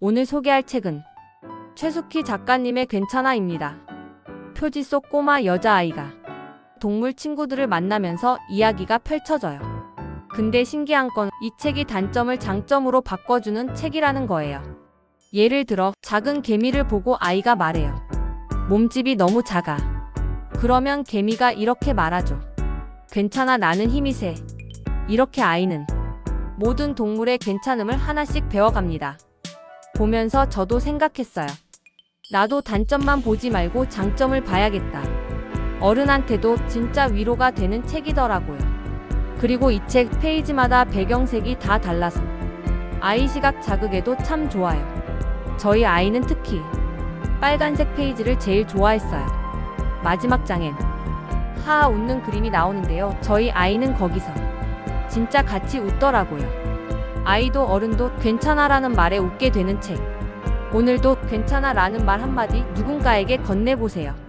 오늘 소개할 책은 최숙희 작가님의 괜찮아입니다. 표지 속 꼬마 여자아이가 동물 친구들을 만나면서 이야기가 펼쳐져요. 근데 신기한 건 이 책이 단점을 장점으로 바꿔주는 책이라는 거예요. 예를 들어 작은 개미를 보고 아이가 말해요. 몸집이 너무 작아. 그러면 개미가 이렇게 말하죠. 괜찮아 나는 힘이 세. 이렇게 아이는 모든 동물의 괜찮음을 하나씩 배워갑니다. 보면서 저도 생각했어요. 나도 단점만 보지 말고 장점을 봐야겠다. 어른한테도 진짜 위로가 되는 책이더라고요. 그리고 이 책 페이지마다 배경색이 다 달라서 아이 시각 자극에도 참 좋아요. 저희 아이는 특히 빨간색 페이지를 제일 좋아했어요. 마지막 장엔 하하 웃는 그림이 나오는데요. 저희 아이는 거기서 진짜 같이 웃더라고요. 아이도 어른도 괜찮아라는 말에 웃게 되는 책. 오늘도 괜찮아라는 말 한마디 누군가에게 건네보세요.